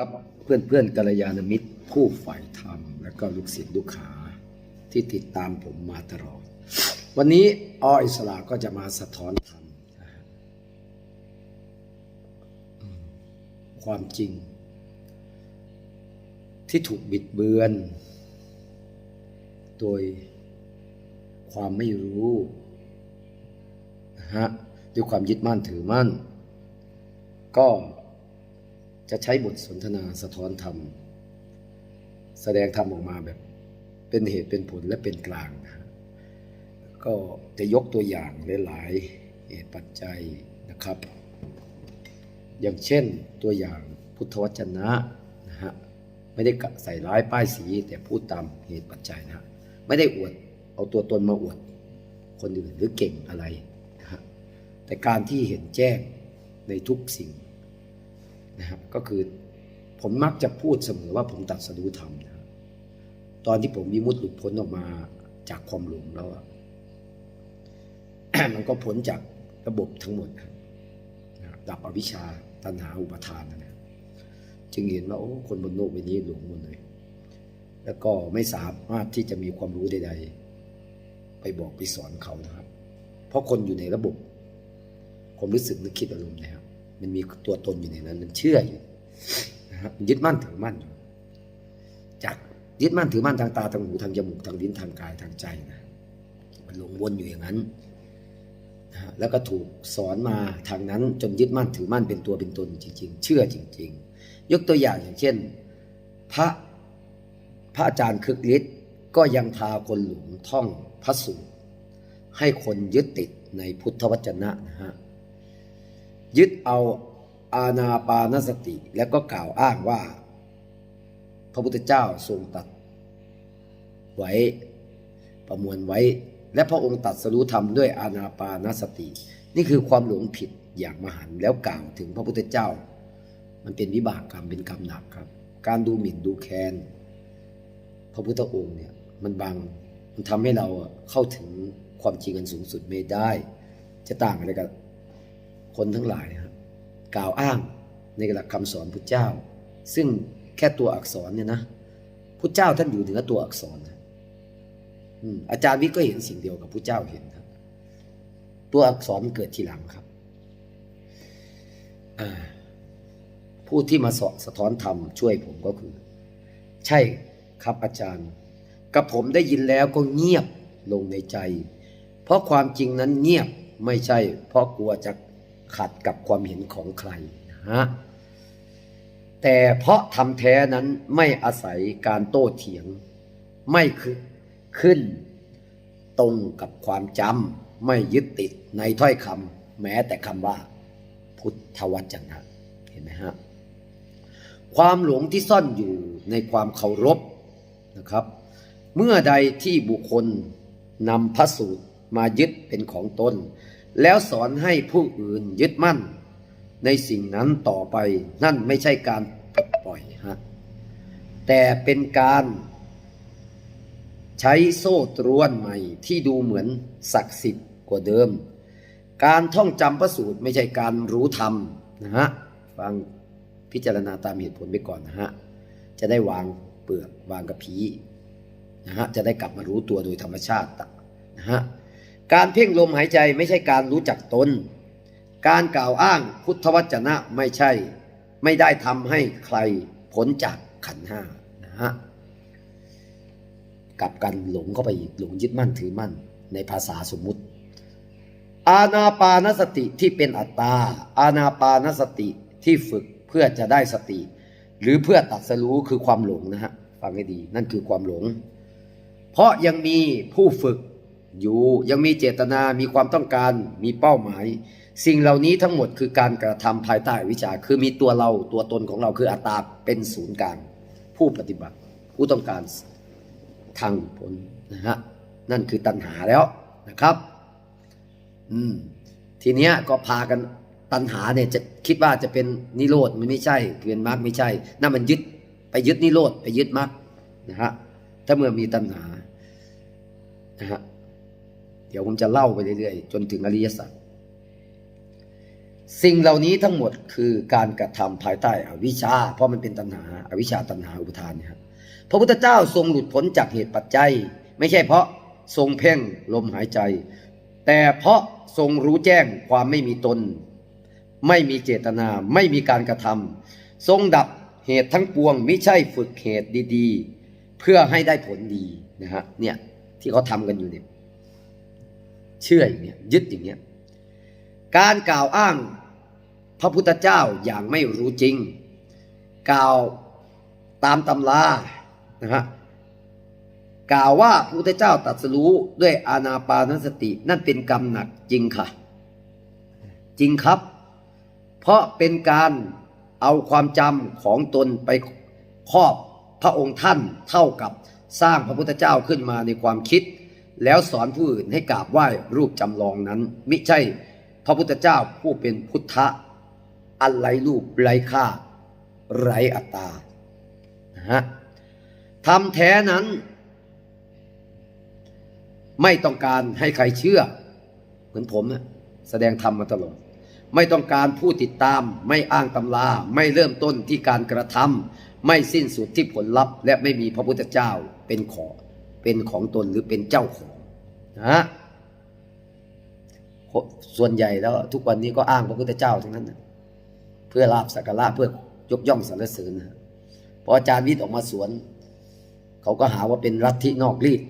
ครับเพื่อนเพื่อนกัลยาณมิตร ผู้ฝ่ายธรรม และก็ลูกศิษย์ลูกหาที่ติดตามผมมาตลอด วันนี้ออิสระก็จะมาสะท้อนธรรมความจริง ที่ถูกบิดเบือน โดยความไม่รู้นะฮะด้วยความยึดมั่นถือมั่น ก็ จะใช้บทสนทนาสะท้อนธรรม แสดงธรรมออกมาแบบ เป็นเหตุเป็นผลและเป็นกลางนะฮะก็จะยกตัวอย่างหลายๆเหตุปัจจัยนะครับ อย่างเช่นตัวอย่างพุทธวจนะนะฮะไม่ได้กะใส่ร้ายป้ายสีแต่พูดตามเหตุปัจจัยนะฮะไม่ได้อวดเอาตัวตนมาอวดคนอื่นหรือเก่งอะไรนะฮะแต่การที่เห็นแจ้งในทุกสิ่ง นะครับ ก็คือผมมักจะพูดเสมอว่าผมตัดสรู้ธรรมนะครับตอนที่ผมวิมุตติหลุดพ้นออกมาจากความหลงแล้วมันก็พ้นจากระบบทั้งหมดนะครับดับอวิชชาตัณหาอุปทานนะนะจึงเห็นว่าโอ้คนบนโลกใบนี้หลงหมดเลย แล้วก็ไม่สามารถที่จะมีความรู้ใด ๆ ไปบอกไปสอนเขานะครับ เพราะคนอยู่ในระบบความรู้สึกนึกคิดอารมณ์นะครับ มันมีตัวตนอยู่ในนั้น มันเชื่ออยู่นะครับยึดมั่นถือมั่นอยู่จากยึดมั่นถือมั่นทางตาทางหูทางจมูกทางลิ้นทางกายทางใจนะมันหลงวนอยู่อย่างนั้นนะแล้วก็ถูกสอนมาทางนั้นจนยึดมั่นถือมั่นเป็นตัวเป็นตนจริง ๆ เชื่อจริง ๆ ยกตัวอย่างอย่างเช่น พระพระอาจารย์คึกฤทธิ์ก็ยังพาคนหลงท่องพระสูตรให้คนยึดติดในพุทธวจนะนะฮะ ยึดเอาอาณาปานสติ แล้วก็กล่าวอ้างว่า พระพุทธเจ้าทรงตัดไว้ประมวลไว้ และพระองค์ตัดสรู้ธรรมด้วยอาณาปานสติ นี่คือความหลงผิดอย่างมหันแล้วกล่าวถึงพระพุทธเจ้า มันเป็นวิบากกรรมเป็นกรรมหนักครับ การดูหมิ่นดูแคลนพระพุทธองค์เนี่ยมันบังมันทำให้เราเข้าถึงความจริงอันสูงสุดไม่ได้ จะต่างอะไรกับ คนทั้งหลายครับกล่าวอ้างในหลักคำสอนพุทธเจ้า ซึ่งแค่ตัวอักษรเนี่ยนะพุทธเจ้าท่านอยู่เหนือตัวอักษรนะอืมอาจารย์วิก็เห็นสิ่งเดียวกับพุทธเจ้าเห็นครับ ตัวอักษรมันเกิดทีหลังครับผู้ที่มาสอสะท้อนธรรมช่วยผมก็คือ ใช่ครับอาจารย์ กับผมได้ยินแล้วก็เงียบลงในใจ เพราะความจริงนั้นเงียบไม่ใช่ เพราะกลัวจะ ขัดกับความเห็นของใครนะฮะแต่เพราะทำแท้นั้นไม่อาศัยการโต้เถียง ไม่คือขึ้น ตรงกับความจำไม่ยึดติดในถ้อยคำแม้แต่คำว่า พุทธวจนะเห็นไหมฮะความหลงที่ซ่อนอยู่ในความเคารพนะครับ เมื่อใดที่บุคคลนำพระสูตรมายึดเป็นของตน แล้วสอนให้ผู้อื่นยึดมั่น ในสิ่งนั้นต่อไปนั่นไม่ใช่การปลดปล่อยฮะแต่เป็นการใช้โซ่ตรวนใหม่ที่ดูเหมือนศักดิ์สิทธิ์กว่าเดิม การท่องจำพระสูตรไม่ใช่การรู้ธรรมนะฮะฟังพิจารณาตามเหตุผลไปก่อนนะฮะ จะได้วางเปลือกวางกระพีนะฮะ จะได้กลับมารู้ตัวโดยธรรมชาตินะฮะ การเพ่งลมหายใจไม่ใช่การรู้จักตน การกล่าวอ้างพุทธวจนะไม่ใช่ ไม่ได้ทำให้ใครพ้นจากขันห้านะฮะกลับกันหลงเข้าไปอีกหลงยึดมั่นถือมั่นในภาษาสมมุติ อาณาปานสติที่เป็นอัตตา อาณาปานสติที่ฝึกเพื่อจะได้สติ หรือเพื่อตัดสรู้คือความหลงนะฮะฟังให้ดีนั่นคือความหลง เพราะยังมีผู้ฝึก อยู่ ยังมีเจตนา มีความต้องการ มีเป้าหมาย สิ่งเหล่านี้ทั้งหมดคือการกระทำภายใต้วิชา คือมีตัวเราตัวตนของเราคืออัตตาเป็นศูนย์กลางผู้ปฏิบัติ ผู้ต้องการทางหลุดพ้นะฮะนั่นคือตัณหาแล้วนะครับอืมทีเนี้ยก็พากันตัณหาเนี่ยจะคิดว่าจะเป็นนิโรธมันไม่ใช่เป็นมรรคไม่ใช่ นั่นมันยึดไปยึดนิโรธไปยึดมรรคนะฮะถ้าเมื่อมีตัณหานะฮะ ดี๋ยวผมจะเล่าไปเรื่อยๆ จนถึงอริยสัจสิ่งเหล่านี้ทั้งหมดคือการกระทำภายใต้อวิชชา เพราะมันเป็นตัณหาอวิชชาตัณหาอุปทานเนี่ยครับพระพุทธเจ้าทรงหลุดพ้นจากเหตุปัจจัย ไม่ใช่เพราะทรงเพ่งลมหายใจ แต่เพราะทรงรู้แจ้งความไม่มีตน ไม่มีเจตนาไม่มีการกระทำทรงดับเหตุทั้งปวงไม่ใช่ฝึกเหตุดี ๆ เพื่อให้ได้ผลดีนะฮะเนี่ยที่เขาทำกันอยู่เนี่ย เชื่ออย่างเนี้ยยึดอย่างเนี้ยการกล่าวอ้างพระพุทธเจ้าอย่างไม่รู้จริง กล่าวตามตำรานะฮะกล่าวว่าพระพุทธเจ้าตรัสรู้ด้วยอานาปานสติ นั่นเป็นกรรมหนักจริงค่ะ จริงครับ เพราะเป็นการเอาความจำของตนไปครอบพระองค์ท่านเท่ากับสร้างพระพุทธเจ้าขึ้นมาในความคิด แล้วสอนผู้อื่นให้กราบไหว้รูปจำลองนั้น มิใช่พระพุทธเจ้าผู้เป็นพุทธะอันไรรูปไรค่า ไรอัตตานะฮะทำแท้นั้น ไม่ต้องการให้ใครเชื่อ เหมือนผมแสดงธรรมมาตลอดไม่ต้องการผู้ติดตาม ไม่อ้างตำรา ไม่เริ่มต้นที่การกระทำไม่สิ้นสุดที่ผลลัพธ์ และไม่มีพระพุทธเจ้าเป็นขอ เป็นของตนหรือเป็นเจ้าของนะฮะส่วนใหญ่แล้วทุกวันนี้ก็อ้างพระพุทธเจ้าทั้งนั้นนะเพื่อลาบสักการะเพื่อยกย่องสรรเสริญนะพออาจารย์วิทย์ออกมาสวน เขาก็หาว่าเป็นลัทธินอกรีด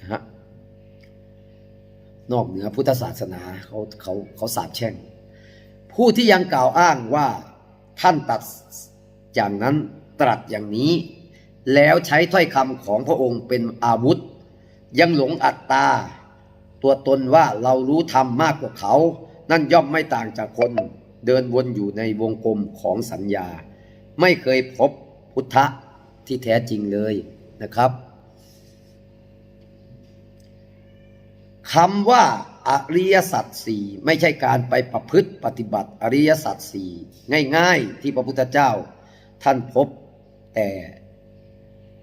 นะฮะนอกเหนือพุทธศาสนาเขาเขาเขาสาบแช่ง ผู้ที่ยังกล่าวอ้างว่าท่านตัดอย่างนั้นตรัสอย่างนี้ แล้วใช้ถ้อยคำของพระองค์เป็นอาวุธ ยังหลงอัตตา ตัวตนว่าเรารู้ธรรมมากกว่าเขา นั่นย่อมไม่ต่างจากคนเดินวนอยู่ในวงกลมของสัญญา ไม่เคยพบพุทธะที่แท้จริงเลยนะครับคำว่าอริยสัจสี่ไม่ใช่การไปประพฤติปฏิบัติอริยสัจสี่ง่ายๆที่พระพุทธเจ้าท่านพบแต่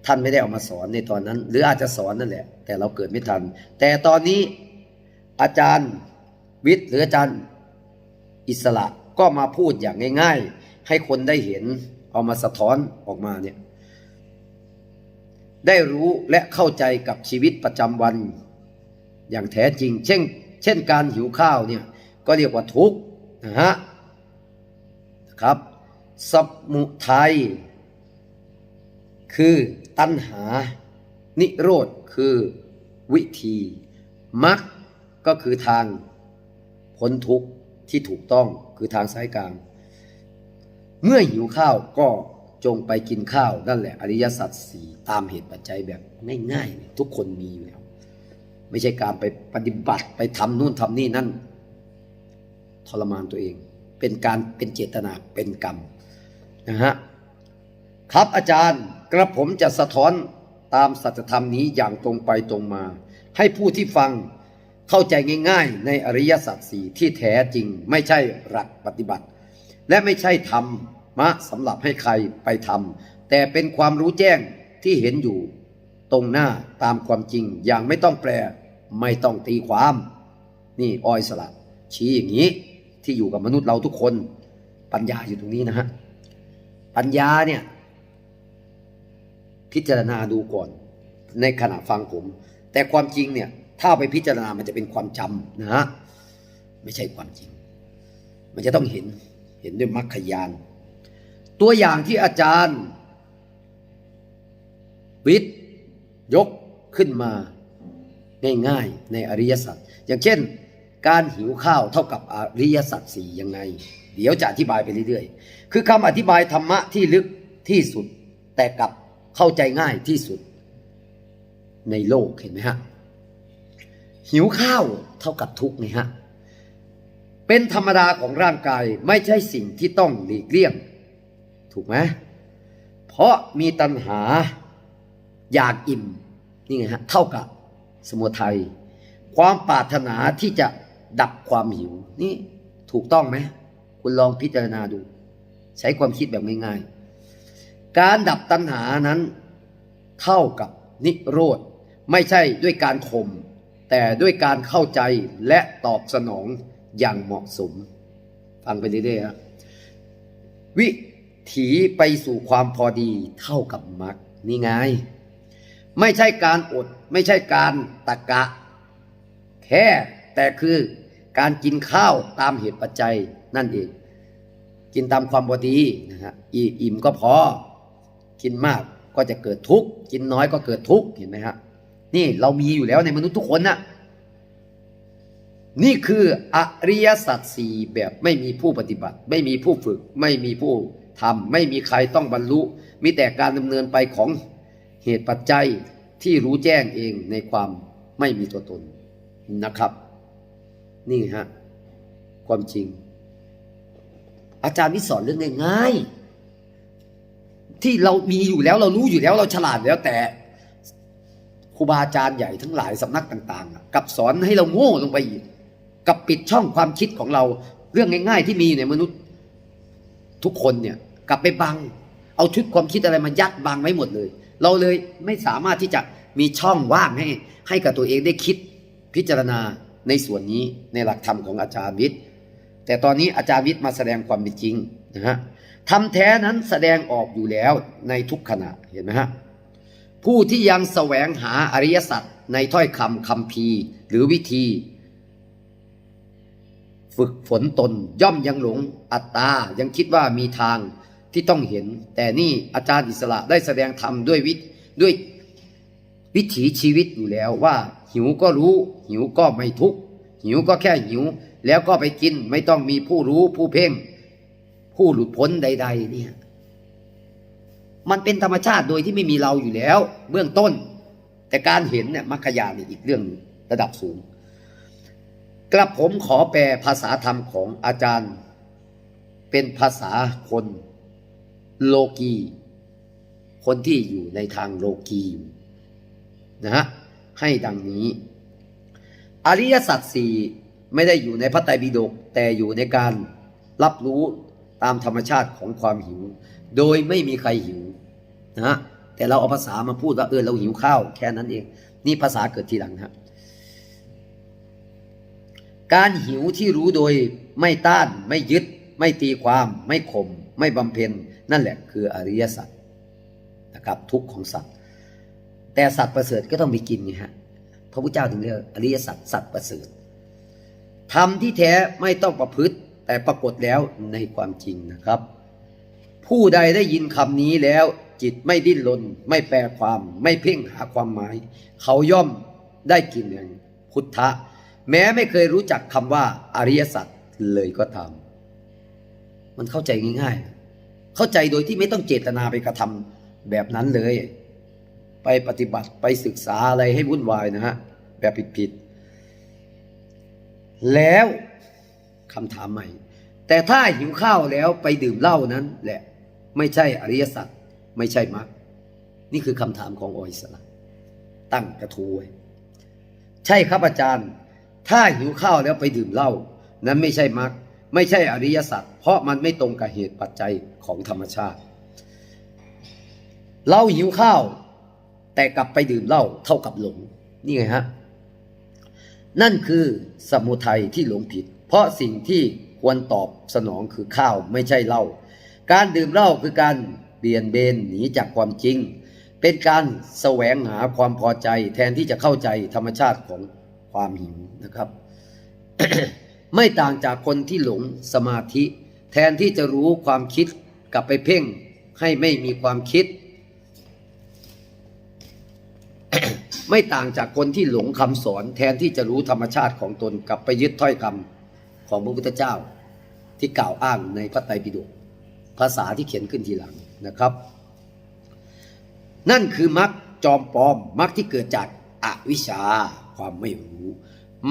ท่านไม่ได้เอามาสอนในตอนนั้น หรืออาจจะสอนนั่นแหละ แต่เราเกิดไม่ทัน แต่ตอนนี้อาจารย์วิทย์หรืออาจารย์อิสระก็มาพูดอย่างง่าย ๆ ให้คนได้เห็นเอามาสะท้อนออกมาเนี่ยได้รู้และเข้าใจกับชีวิตประจำวัน อย่างแท้จริง เช่น เช่นการหิวข้าวเนี่ยก็เรียกว่าทุกข์นะฮะครับสมุทัย คือตัณหา นิโรธคือวิธีมรรคก็คือทางพ้นทุกข์ที่ถูกต้องคือทางสายกลาง เมื่อหิวข้าวก็จงไปกินข้าวนั่นแหละอริยสัจสี่ตามเหตุปัจจัยแบบง่ายๆ ทุกคนมีอยู่แล้ว ไม่ใช่การไปปฏิบัติไปทำนู่นทำนี่นั่นทรมานตัวเอง เป็นการเป็นเจตนาเป็นกรรมนะฮะครับอาจารย์ กระผมจะสะท้อนตามสัจธรรมนี้อย่างตรงไปตรงมา ให้ผู้ที่ฟังเข้าใจง่าย ๆ ในอริยสัจสี่ที่แท้จริงไม่ใช่หลักปฏิบัติ และไม่ใช่ธรรมะสำหรับให้ใครไปทำแต่เป็นความรู้แจ้งที่เห็นอยู่ ตรงหน้าตามความจริงอย่างไม่ต้องแปล ไม่ต้องตีความ นี่ออยสละชี้อย่างนี้ที่อยู่กับมนุษย์เราทุกคน ปัญญาอยู่ตรงนี้นะฮะปัญญาเนี่ย พิจารณาดูก่อน ในขณะฟังผม แต่ความจริงเนี่ยถ้าไปพิจารณามันจะเป็นความจำนะฮะไม่ใช่ความจริง มันจะต้องเห็นเห็นด้วยมรรคยาน ตัวอย่างที่อาจารย์ วิทย์ยกขึ้นมาง่ายๆในอริยสัจอย่างเช่น การหิวข้าวเท่ากับอริยสัจสี่ยังไง เดี๋ยวจะอธิบายไปเรื่อยๆ คือคำอธิบายธรรมะที่ลึกที่สุดแต่กับ เข้าใจง่ายที่สุด ในโลกเห็นไหมฮะ หิวข้าวเท่ากับทุกข์ไงฮะ เป็นธรรมดาของร่างกายไม่ใช่สิ่งที่ต้องหลีกเลี่ยง ถูกไหมเพราะมีตัณหาอยากอิ่มนี่ไงฮะเท่ากับสมุทัยความปรารถนาที่จะดับความหิว นี่ถูกต้องไหม คุณลองพิจารณาดู ใช้ความคิดแบบง่ายๆ การดับตัณหานั้น เท่ากับนิโรธ ไม่ใช่ด้วยการข่มแต่ด้วยการเข้าใจและตอบสนองอย่างเหมาะสม ฟังไปเรื่อยๆฮะวิถีไปสู่ความพอดีเท่ากับมรรคนี่ไง ไม่ใช่การอด ไม่ใช่การตะกะ แค่แต่คือการกินข้าวตามเหตุปัจจัยนั่นเอง กินตามความพอดีนะฮะอิ่มก็พอ กินมากก็จะเกิดทุกข์กินน้อยก็เกิดทุกข์เห็นไหมฮะนี่เรามีอยู่แล้วในมนุษย์ทุกคนนะนี่คืออริยสัจสี่แบบไม่มีผู้ปฏิบัติ ไม่มีผู้ฝึก ไม่มีผู้ทำไม่มีใครต้องบรรลุ มีแต่การดำเนินไปของเหตุปัจจัยที่รู้แจ้งเองในความไม่มีตัวตนนะครับ นี่ฮะความจริง อาจารย์วิสอนเรื่องง่ายๆ ที่เรามีอยู่แล้วเรารู้อยู่แล้วเราฉลาดแล้วแต่ครูบาอาจารย์ใหญ่ทั้งหลายสำนักต่างๆกับสอนให้เราโง่ลงไปอีกกับปิดช่องความคิดของเราเรื่องง่าย ๆ ที่มีอยู่ในมนุษย์ทุกคนเนี่ย กลับไปบัง เอาชุดความคิดอะไรมายัดบังไว้หมดเลย เราเลยไม่สามารถที่จะมีช่องว่างให้ให้กับตัวเองได้คิดพิจารณาในส่วนนี้ในหลักธรรมของอาจารย์วิทย์แต่ตอนนี้อาจารย์วิทย์มาแสดงความเป็นจริงนะฮะ ทำแท้นั้นแสดงออกอยู่แล้วในทุกขณะเห็นไหมฮะผู้ที่ยังแสวงหาอริยสัจในถ้อยคำคำพีหรือวิธี ฝึกฝนตนย่อมยังหลงอัตตายังคิดว่ามีทางที่ต้องเห็น แต่นี่อาจารย์อิสระได้แสดงธรรมด้วยวิด้วยวิถีชีวิตอยู่แล้วว่า หิวก็รู้ หิวก็ไม่ทุกข์หิวก็แค่หิว แล้วก็ไปกินไม่ต้องมีผู้รู้ผู้เพ่ง ผู้หลุดพ้นใด ๆ เนี่ย มันเป็นธรรมชาติโดยที่ไม่มีเราอยู่แล้ว เบื้องต้น แต่การเห็นเนี่ยมรรคญาณเนี่อีกเรื่องระดับสูง กระผมขอแปลภาษาธรรมของอาจารย์ เป็นภาษาคน โลกี คนที่อยู่ในทางโลกีอยู่นะฮะให้ดังนี้ อริยสัจสี่ไม่ได้อยู่ในพระไตรปิฎกแต่อยู่ในการรับรู้ ตามธรรมชาติของความหิว โดยไม่มีใครหิวนะแต่เราเอาภาษามาพูดว่าเออเราหิวข้าวแค่นั้นเอง นี่ภาษาเกิดทีหลังครับการหิวที่รู้โดยไม่ต้าน ไม่ยึด ไม่ตีความ ไม่ข่มไม่บำเพ็ญ นั่นแหละคืออริยสัจนะครับทุกของสัตว์ แต่สัตว์ประเสริฐก็ต้องมีกินไงฮะพระพุทธเจ้าถึงเรียกอริยสัจสัตว์ประเสริฐธรรมที่แท้ไม่ต้องประพฤติ แต่ปรากฏแล้วในความจริงนะครับ ผู้ใดได้ยินคำนี้แล้ว จิตไม่ดิ้นรนไม่แปลความ ไม่เพ่งหาความหมาย เขาย่อมได้กินอย่างพุทธะ แม้ไม่เคยรู้จักคำว่าอริยสัจเลยก็ตามมันเข้าใจง่าย ๆ เข้าใจโดยที่ไม่ต้องเจตนาไปกระทำแบบนั้นเลย ไปปฏิบัติไปศึกษาอะไรให้วุ่นวายนะฮะแบบผิดๆแล้ว คำถามใหม่ แต่ถ้าหิวข้าวแล้วไปดื่มเหล้านั้นแหละ ไม่ใช่อริยสัจไม่ใช่มรรคนี่คือคำถามของออิสระตั้งกระทู้ไว้ใช่ครับอาจารย์ ถ้าหิวข้าวแล้วไปดื่มเหล้านั้นไม่ใช่มรรคไม่ใช่อริยสัจเพราะมันไม่ตรงกับเหตุปัจจัยของธรรมชาติ เราหิวข้าว แต่กลับไปดื่มเหล้าเท่ากับหลง นี่ไงฮะ นั่นคือสมุทัยที่หลงผิด เพราะสิ่งที่ควรตอบสนองคือข้าวไม่ใช่เหล้าการดื่มเหล้าคือการเบี่ยนเบนหนีจากความจริง เป็นการแสวงหาความพอใจแทนที่จะเข้าใจธรรมชาติของความหิวนะครับ ไม่ต่างจากคนที่หลงสมาธิ แทนที่จะรู้ความคิดกลับไปเพ่งให้ไม่มีความคิด ไม่ต่างจากคนที่หลงคำสอน แทนที่จะรู้ธรรมชาติของตนกลับไปยึดถ้อยคำ ของพระพุทธเจ้า ที่กล่าวอ้างในพระไตรปิฎกภาษาที่เขียนขึ้นทีหลังนะครับ นั่นคือมรรคจอมปลอมมรรคที่เกิดจากอวิชชาความไม่รู้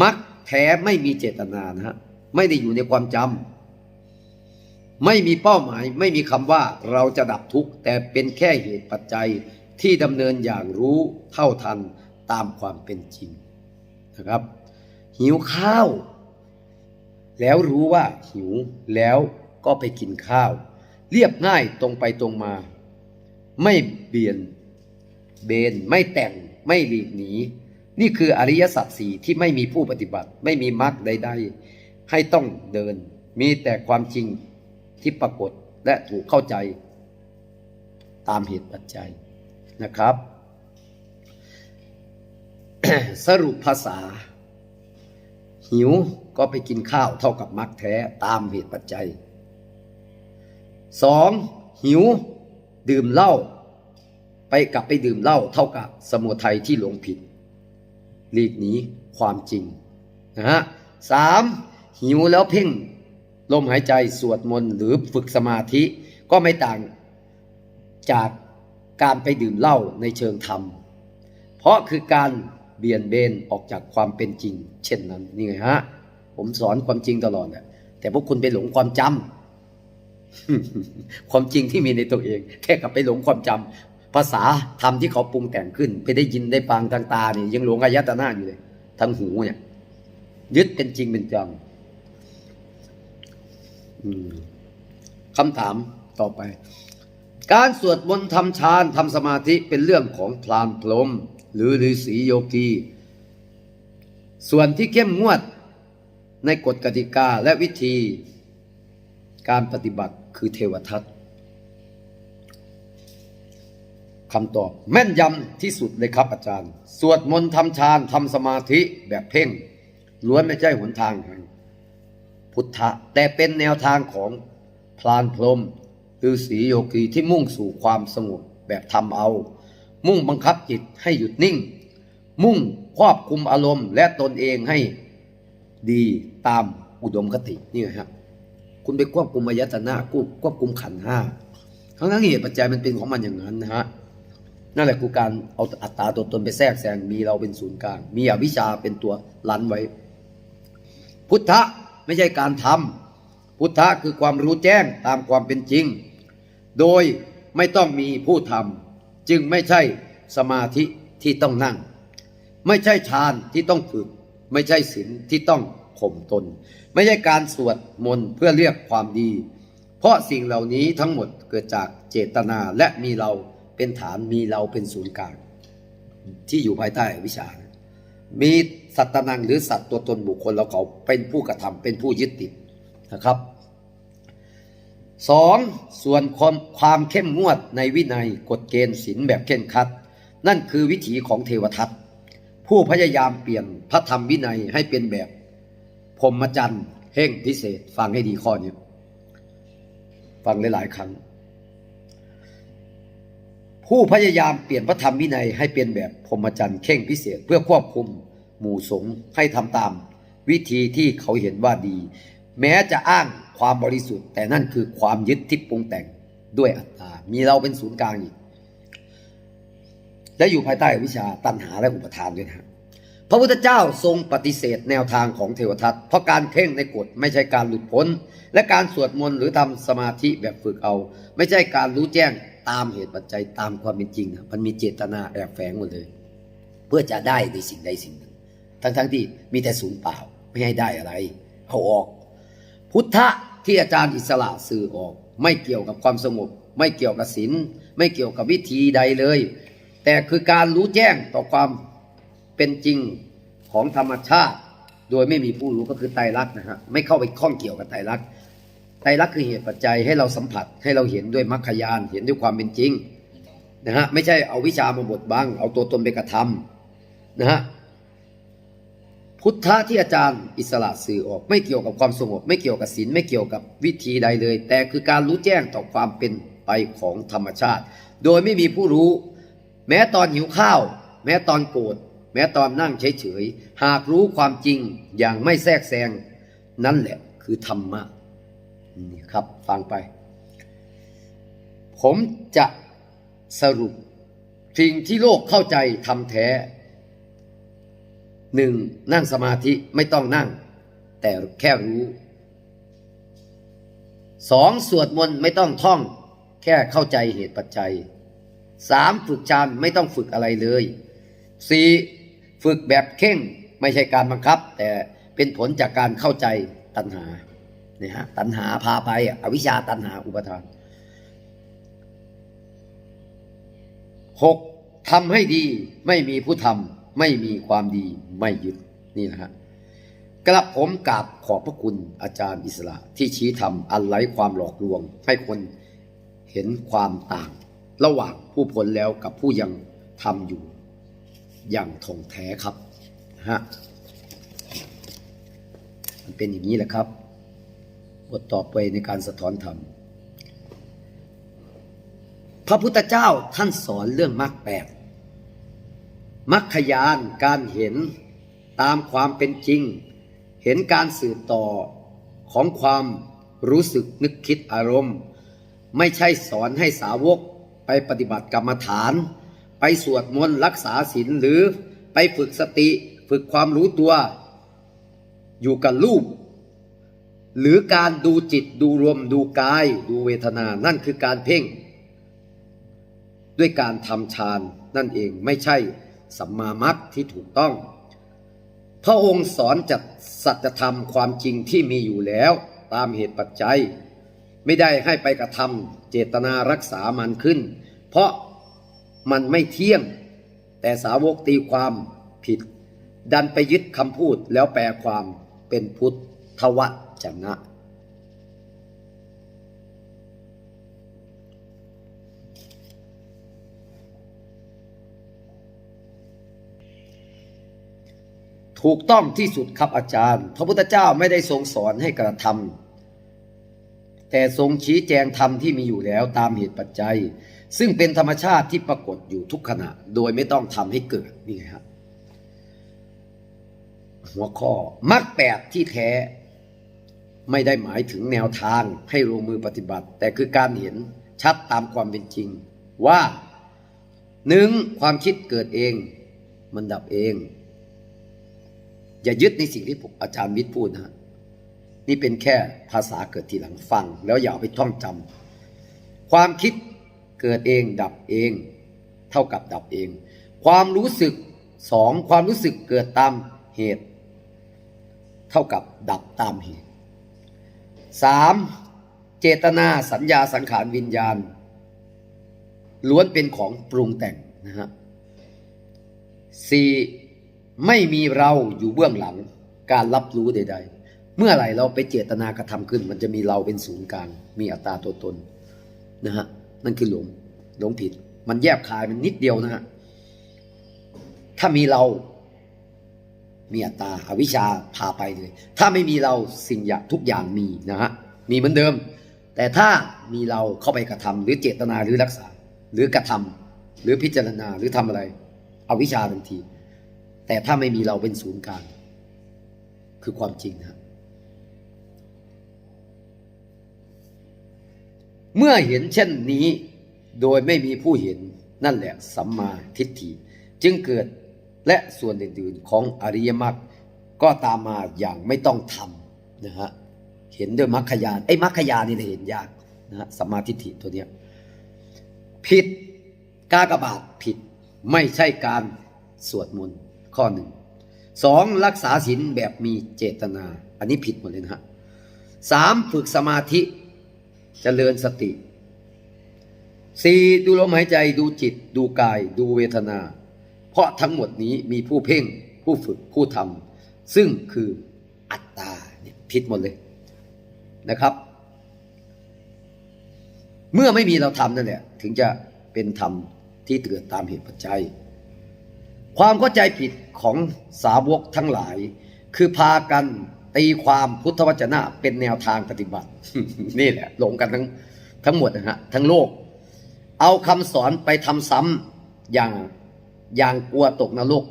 มรรคแท้ไม่มีเจตนานะฮะไม่ได้อยู่ในความจำไม่มีเป้าหมายไม่มีคำว่าเราจะดับทุกข์แต่เป็นแค่เหตุปัจจัยที่ดำเนินอย่างรู้เท่าทันตามความเป็นจริงนะครับ หิวข้าว แล้วรู้ว่าหิวแล้วก็ไปกินข้าว เรียบง่ายตรงไปตรงมา ไม่เบียนเบนไม่แต่งไม่หลีกหนี นี่คืออริยสัจสี่ที่ไม่มีผู้ปฏิบัติ ไม่มีมรรคใด ๆ ให้ต้องเดิน มีแต่ความจริงที่ปรากฏและถูกเข้าใจ ตามเหตุปัจจัยนะครับ สรุปภาษา หิวก็ไปกินข้าวเท่ากับมักแท้ตามเหตุปัจจัยสองหิว ดื่มเหล้าไปกลับไปดื่มเหล้าเท่ากับสมุทัยที่หลงผิดหลีกหนีความจริงนะฮะสามหิวแล้วเพ่งลมหายใจสวดมนต์หรือฝึกสมาธิก็ไม่ต่างจากการไปดื่มเหล้าในเชิงธรรม เพราะคือการ เบี่ยนเบนออกจากความเป็นจริง เช่นนั้นนี่ไงฮะ ผมสอนความจริงตลอดแหละแต่พวกคุณไปหลงความจำความจริงที่มีในตัวเอง แค่กลับไปหลงความจำภาษาธรรมที่เขาปรุงแต่งขึ้น ไปได้ยินได้ฟังทางตาเนี่ยยังหลงอายตนะอยู่เลยทางหูเนี่ย ยึดเป็นจริงเป็นจังคำถามต่อไป การสวดมนต์ทำฌานทำสมาธิเป็นเรื่องของพรานพรม หรือฤาษีโยกี ส่วนที่เข้มงวดในกฎกติกาและวิธี การปฏิบัติคือเทวทัตคำตอบแม่นยำที่สุดเลยครับอาจารย์ สวดมนต์ทำฌานทำสมาธิแบบเพ่งล้วนไม่ใช่หนทางแห่งพุทธะแต่เป็นแนวทางของพรานพรมฤาษีโยกีที่มุ่งสู่ความสงบแบบทำเอา มุ่งบังคับจิตให้หยุดนิ่ง มุ่งควบคุมอารมณ์ และตนเองให้ดีตามอุดมคตินี่ครับคุณไปควบคุมอายตนะควบควบคุมขันห้าทั้งนั้นเหตุปัจจัยมันเป็นของมันอย่างนั้นนะฮะนั่นแหละคือการเอาอัตตาตัวตนไปแทรกแซงมีเราเป็นศูนย์กลาง มีอวิชชาเป็นตัวลันไว้ พุทธะไม่ใช่การทำพุทธะคือความรู้แจ้งตามความเป็นจริง โดยไม่ต้องมีผู้ทำ จึงไม่ใช่สมาธิที่ต้องนั่ง ไม่ใช่ฌานที่ต้องฝึก ไม่ใช่ศีลที่ต้องข่มตน ไม่ใช่การสวดมนต์เพื่อเรียกความดี เพราะสิ่งเหล่านี้ทั้งหมดเกิดจากเจตนาและมีเราเป็นฐานมีเราเป็นศูนย์กลาง ที่อยู่ภายใต้วิชา มีสัตตนังหรือสัตว์ตัวตนบุคคลเราเขาเป็นผู้กระทำเป็นผู้ยึดติดนะครับ สองส่วนความความเข้มงวดในวินัยกฎเกณฑ์ศีลแบบเข้มขัด นั่นคือวิถีของเทวทัตผู้พยายามเปลี่ยนพระธรรมวินัยให้เป็นแบบพรมจรรย์เฮ่งพิเศษ ฟังให้ดีข้อนี้ฟังหลาย ๆ ครั้ง ผู้พยายามเปลี่ยนพระธรรมวินัยให้เป็นแบบพรมจรรย์เข่งพิเศษ เพื่อควบคุมหมู่สงฆ์ให้ทำตาม วิธีที่เขาเห็นว่าดี แม้จะอ้างความบริสุทธิ์ แต่นั่นคือความยึดที่ปรุงแต่งด้วยอัตตา มีเราเป็นศูนย์กลางอีก และอยู่ภายใต้วิชาตัณหาและอุปทานด้วยนะพระพุทธเจ้าทรงปฏิเสธแนวทางของเทวทัตเพราะการเพ่งในกฎไม่ใช่การหลุดพ้น และการสวดมนต์หรือทำสมาธิแบบฝึกเอา ไม่ใช่การรู้แจ้งตามเหตุปัจจัยตามความเป็นจริงนะมันมีเจตนาแอบแฝงหมดเลย เพื่อจะได้ในสิ่งใดสิ่งหนึ่ง ทั้งๆทที่มีแต่ศูนย์เปล่าไม่ให้ได้อะไร เอาออก พุทธะที่อาจารย์อิสระสื่อออก ไม่เกี่ยวกับความสงบ ไม่เกี่ยวกับศีลไม่เกี่ยวกับวิธีใดเลย แต่คือการรู้แจ้งต่อความเป็นจริงของธรรมชาติ โดยไม่มีผู้รู้ก็คือไตรลักษณ์นะฮะไม่เข้าไปข้องเกี่ยวกับไตรลักษณ์ไตรลักษณ์คือเหตุปัจจัยให้เราสัมผัสให้เราเห็นด้วยมรรคญาณเห็นด้วยความเป็นจริงนะฮะไม่ใช่เอาวิชามาบดบังเอาตัวตนไปกระทำนะฮะ พุทธะที่อาจารย์อิสระสื่อออก ไม่เกี่ยวกับความสงบ ไม่เกี่ยวกับศีลไม่เกี่ยวกับวิธีใดเลย แต่คือการรู้แจ้งต่อความเป็นไปของธรรมชาติ โดยไม่มีผู้รู้ แม้ตอนหิวข้าว แม้ตอนโกรธแม้ตอนนั่งเฉยๆหากรู้ความจริงอย่างไม่แทรกแซง นั่นแหละคือธรรมะนี่ครับฟังไป ผมจะสรุปสิ่งที่โลกเข้าใจทำแท้ หนึ่งนั่งสมาธิไม่ต้องนั่ง แต่แค่รู้สองสวดมนต์ไม่ต้องท่อง แค่เข้าใจเหตุปัจจัยสามฝึกฌานไม่ต้องฝึกอะไรเลยสี่ฝึกแบบเข่งไม่ใช่การบังคับ แต่เป็นผลจากการเข้าใจตัณหาเนี่ยฮะตัณหาพาไปอวิชชาตัณหาอุปทานหกทำให้ดีไม่มีผู้ทำ ไม่มีความดีไม่ยึดนี่นะฮะกระผมกราบขอบพระคุณอาจารย์อิสระที่ชี้ทำอันไร้ความหลอกลวง ให้คนเห็นความต่าง ระหว่างผู้พ้นแล้วกับผู้ยังทำอยู่ อย่างท่องแท้ครับฮะมันเป็นอย่างนี้แหละครับบทต่อไปในการสะท้อนธรรมพระพุทธเจ้าท่านสอนเรื่องมรรคแปด มรรคยานการเห็นตามความเป็นจริง เห็นการสืบต่อของความรู้สึกนึกคิดอารมณ์ ไม่ใช่สอนให้สาวกไปปฏิบัติกรรมฐาน ไปสวดมนต์รักษาศีลหรือไปฝึกสติฝึกความรู้ตัว อยู่กับรูป หรือการดูจิตดูรวมดูกายดูเวทนานั่นคือการเพ่ง ด้วยการทำฌานนั่นเองไม่ใช่ สัมมามัคที่ถูกต้อง พระองค์สอนจัดสัจธรรมความจริงที่มีอยู่แล้วตามเหตุปัจจัย ไม่ได้ให้ไปกระทำเจตนารักษามันขึ้น เพราะมันไม่เที่ยง แต่สาวกตีความผิด ดันไปยึดคำพูดแล้วแปลความเป็นพุทธวจนะ ถูกต้องที่สุดครับอาจารย์ พระพุทธเจ้าไม่ได้ทรงสอนให้กระทำแต่ทรงชี้แจงธรรมที่มีอยู่แล้วตามเหตุปัจจัย ซึ่งเป็นธรรมชาติที่ปรากฏอยู่ทุกขณะ โดยไม่ต้องทำให้เกิดนี่ไงครับหัวข้อมรรคแปดที่แท้ไม่ได้หมายถึงแนวทางให้ลงมือปฏิบัติ แต่คือการเห็นชัดตามความเป็นจริง ว่าหนึ่งความคิดเกิดเอง มันดับเอง อย่ายึดในสิ่งที่ผมอาจารย์วิทย์พูดนะฮะนี่เป็นแค่ภาษาเกิดทีหลังฟัง แล้วอย่าไปท่องจำความคิดเกิดเองดับเอง เท่ากับดับเอง ความรู้สึกสองความรู้สึกเกิดตามเหตุ เท่ากับดับตามเหตุสามเจตนาสัญญาสังขารวิญญาณ ล้วนเป็นของปรุงแต่งนะฮะสี่ ไม่มีเราอยู่เบื้องหลังการรับรู้ใด ๆ เมื่อไหร่เราไปเจตนากระทำขึ้น มันจะมีเราเป็นศูนย์กลาง มีอัตตาตัวตนนะฮะนั่นคือหลงหลงผิด มันแยบคายมันนิดเดียวนะฮะถ้ามีเรา มีอัตตาอวิชชาพาไปเลย ถ้าไม่มีเราสิ่งอย่างทุกอย่างมีนะฮะมีเหมือนเดิม แต่ถ้ามีเราเข้าไปกระทำหรือเจตนาหรือรักษา หรือกระทำหรือพิจารณาหรือทำอะไร อวิชชาทันที แต่ถ้าไม่มีเราเป็นศูนย์กลางคือความจริงนะเมื่อเห็นเช่นนี้โดยไม่มีผู้เห็นนั่นแหละสัมมาทิฏฐิ จึงเกิดและส่วนอื่นๆของอริยมรรคก็ตามมาอย่างไม่ต้องทำนะฮะเห็นด้วยมรรคยานไอ้มรรคยานนี่เห็นยากนะฮะสัมมาทิฏฐิตัวเนี้ยผิดกากบาทผิดไม่ใช่การสวดมนต์ ข้อหนึ่งสองรักษาศีลแบบมีเจตนา อันนี้ผิดหมดเลยนะฮะสามฝึกสมาธิจเจริญสติสี่ดูลมหายใจดูจิต ดูกาย ดูเวทนา เพราะทั้งหมดนี้มีผู้เพ่ง ผู้ฝึกผู้ทำซึ่งคืออัตตาเนี่ยผิดหมดเลยนะครับ เมื่อไม่มีเราทำนั่นแหละถึงจะเป็นธรรมที่เกิดตามเหตุปัจจัย ความเข้าใจผิด ของสาวกทั้งหลาย คือพากันตีความพุทธวจนะเป็นแนวทางปฏิบัติ นี่แหละหลงกันทั้งทั้งหมดนะฮะทั้งโลก เอาคำสอนไปทำซ้ำอย่างอย่างกลัวตกนรก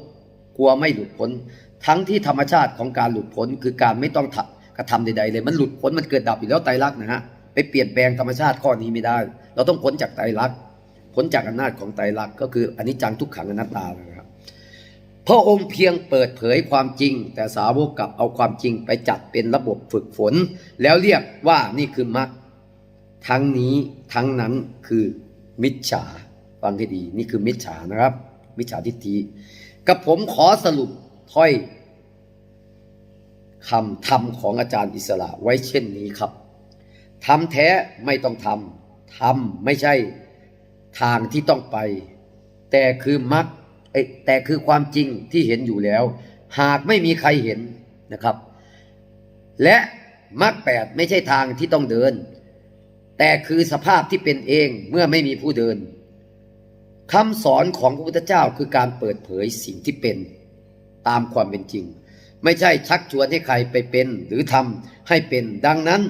กลัวไม่หลุดพ้น ทั้งที่ธรรมชาติของการหลุดพ้นคือการไม่ต้องทำกระทำใดๆเลย มันหลุดพ้นมันเกิดดับอยู่แล้วไตรลักษณ์นะฮะไปเปลี่ยนแปลงธรรมชาติข้อนี้ไม่ได้ เราต้องพ้นจากไตรลักษณ์พ้นจากอำนาจของไตรลักษณ์ก็คืออนนี้จังทุกขังอนัตตานะ พระองค์เพียงเปิดเผยความจริง แต่สาวกกลับเอาความจริงไปจัดเป็นระบบฝึกฝน แล้วเรียกว่านี่คือมรรคทั้งนี้ทั้งนั้นคือมิจฉาฟังให้ดีนี่คือมิจฉานะครับ มิจฉาทิฏฐิกับผมขอสรุปถ้อยคำธรรมของอาจารย์อิสระไว้เช่นนี้ครับทำแท้ไม่ต้องทำทำไม่ใช่ทางที่ต้องไป แต่คือมรรค แต่คือความจริงที่เห็นอยู่แล้ว หากไม่มีใครเห็นนะครับ และมรรคแปดไม่ใช่ทางที่ต้องเดิน แต่คือสภาพที่เป็นเองเมื่อไม่มีผู้เดินคำสอนของพระพุทธเจ้าคือการเปิดเผยสิ่งที่เป็นตามความเป็นจริง ไม่ใช่ชักชวนให้ใครไปเป็นหรือทำให้เป็นดังนั้น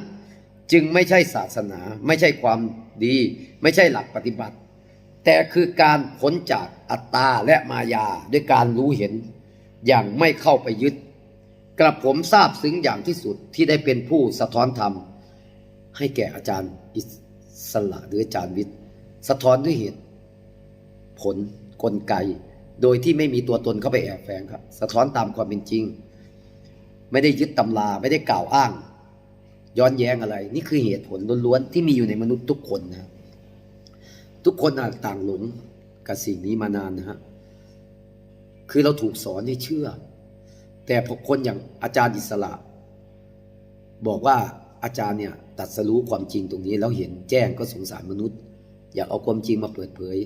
จึงไม่ใช่ศาสนา ไม่ใช่ความดี ไม่ใช่หลักปฏิบัติ แต่คือการพ้นจากอัตตาและมายาด้วยการรู้เห็นอย่างไม่เข้าไปยึด กระผมทราบซึ้งอย่างที่สุดที่ได้เป็นผู้สะท้อนธรรม ให้แก่อาจารย์อิสระหรืออาจารย์วิทย์ สะท้อนด้วยเหตุ ผลกลไก โดยที่ไม่มีตัวตนเข้าไปแอบแฝงครับ สะท้อนตามความเป็นจริง ไม่ได้ยึดตำราไม่ได้กล่าวอ้าง ย้อนแย้งอะไร นี่คือเหตุผลล้วนๆที่มีอยู่ในมนุษย์ทุกคนนะครับ ทุกคนน่ะต่างหลงกับสิ่งนี้มานานนะฮะ คือเราถูกสอนให้เชื่อ แต่พอคนอย่างอาจารย์อิสระ บอกว่าอาจารย์เนี่ยตัดสรู้ความจริงตรงนี้ แล้วเห็นแจ้งก็สงสารมนุษย์ อยากเอาความจริงมาเปิดเผย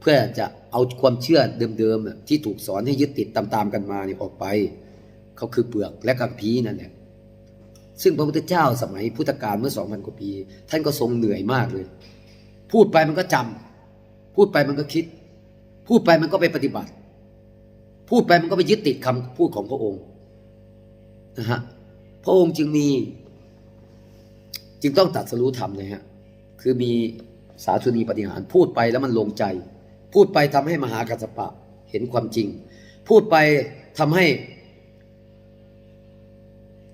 เพื่อจะเอาความเชื่อเดิมๆน่ะที่ถูกสอนให้ยึดติดตามๆกันมาเนี่ยออกไป เขาคือเปลือกและกังพีนั่นแหละซึ่งพระพุทธเจ้าสมัยพุทธกาลเมื่อสองพันกว่าปี ท่านก็ทรงเหนื่อยมากเลย พูดไปมันก็จำพูดไปมันก็คิด พูดไปมันก็ไปปฏิบัติ พูดไปมันก็ไปยึดติดคำพูดของพระองค์นะฮะพระองค์จึงมี จึงต้องตัดสรู้ธรรมเลยฮะคือมีสาธุนีปฏิหารพูดไปแล้วมันลงใจ พูดไปทำให้มหากัสปะเห็นความจริง พูดไปทำให้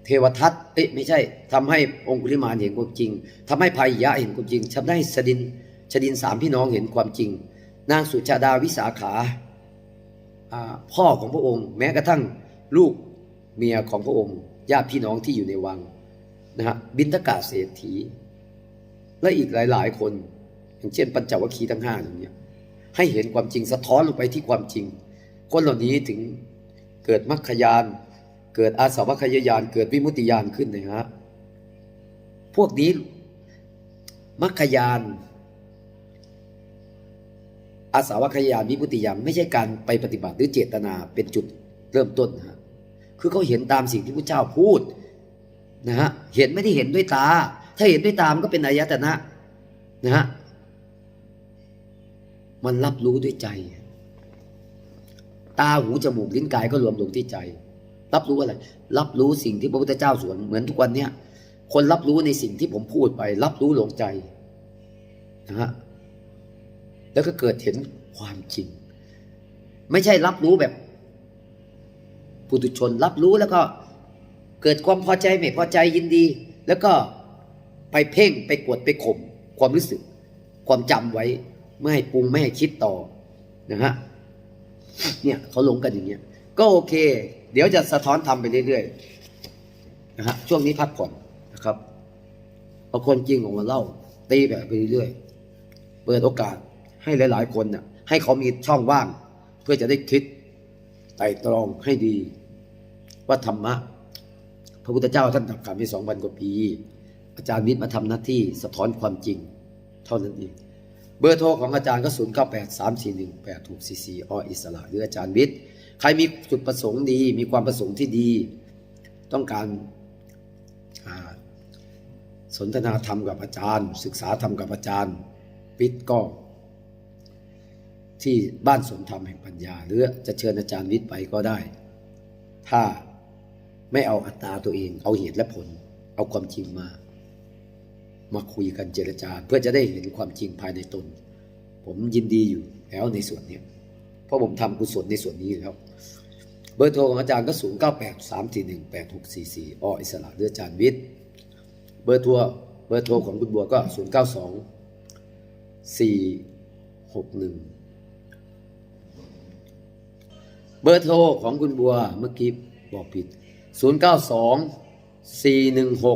เทวทัตเอ๊ะไม่ใช่ทำให้องคุลิมานเห็นความจริงทำให้ภัยยะเห็นความจริงทำให้สดินชดินสามพี่น้องเห็นความจริง นางสุชาดาวิสาขาพ่อของพระองค์ แม้กระทั่งลูกเมียของพระองค์ญาติพี่น้องที่อยู่ในวังนะฮะบินทกาเศรษฐี และอีกหลาย ๆ คน อย่างเช่นปัญจวัคคีย์ทั้งห้าอย่างเนี้ยให้เห็นความจริงสะท้อนลงไปที่ความจริง คนเหล่านี้ถึงเกิดมรรคยาน เกิดอาสวัคยายานเกิดวิมุติยานขึ้นนะฮะพวกนี้มรรคยานอาสาวัคยายานวิมุติยานไม่ใช่การไปปฏิบัติหรือเจตนาเป็นจุดเริ่มต้นนะฮะคือเขาเห็นตามสิ่งที่พระเจ้าพูดนะฮะเห็นไม่ได้เห็นด้วยตา ถ้าเห็นด้วยตามก็เป็นอายตนะนะฮะมันรับรู้ด้วยใจ ตาหูจมูกลิ้นกายก็รวมลงที่ใจ รับรู้อะไร รับรู้สิ่งที่พระพุทธเจ้าสอนเหมือนทุกวันเนี้ยคนรับรู้ในสิ่งที่ผมพูดไป รับรู้ลงใจนะฮะแล้วก็เกิดเห็นความจริง ไม่ใช่รับรู้แบบปุถุชน รับรู้แล้วก็เกิดความพอใจไม่พอใจยินดี แล้วก็ไปเพ่งไปกดไปข่มความรู้สึก ความจำไว้ไม่ให้ปรุงไม่ให้คิดต่อนะฮะเนี่ยเขาลงกันอย่างเงี้ยก็โอเค เดี๋ยวจะสะท้อนทำไปเรื่อยๆนะฮะช่วงนี้พักผ่อนนะครับเอาคนจริงออกมาเล่า ตีแบบไปเรื่อยๆเปิดโอกาสให้หลายๆคนน่ะให้เขามีช่องว่าง เพื่อจะได้คิดไต่ตรองให้ดี ว่าธรรมะ พระพุทธเจ้าท่านตรัสกับไปสองพันกว่าปี อาจารย์วิทย์มาทำหน้าที่สะท้อนความจริง เท่านั้นเองเบอร์โทรของอาจารย์ก็0 9 8 3 4 1 8 6 4 4ออิสระหรืออาจารย์วิทย์ ใครมีจุดประสงค์ดี มีความประสงค์ที่ดี ต้องการาสนทนาธรรมกับอาจารย์ ศึกษาธรรมกับอาจารย์วิทย์ก็ ที่บ้านสนธรรมแห่งปัญญา หรือจะเชิญอาจารย์วิทย์ไปก็ได้ ถ้าไม่เอาอัตตาตัวเอง เอาเหตุและผล เอาความจริงมา มาคุยกันเจรจา เพื่อจะได้เห็นความจริงภายในตน ผมยินดีอยู่แล้วในส่วนนี้เพราะผมทำกุศลในส่วนนี้แล้ว เบอร์โทรของอาจารย์ก็ 0 9 8 3 4 1 8 6 4 4ออิสระหรืออาจารย์วิทย์ เบอร์โทรเบอร์โทรของคุณบัวก็ 0 9 2 4 6 1 เบอร์โทรของคุณบัวเมื่อกี้บอกผิด 0 9 2 4 1 6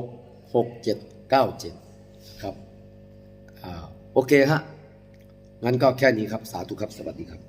6 7 9 7 ครับอ่าโอเคฮะ งั้นก็แค่นี้ครับ สาธุครับ สวัสดีครับ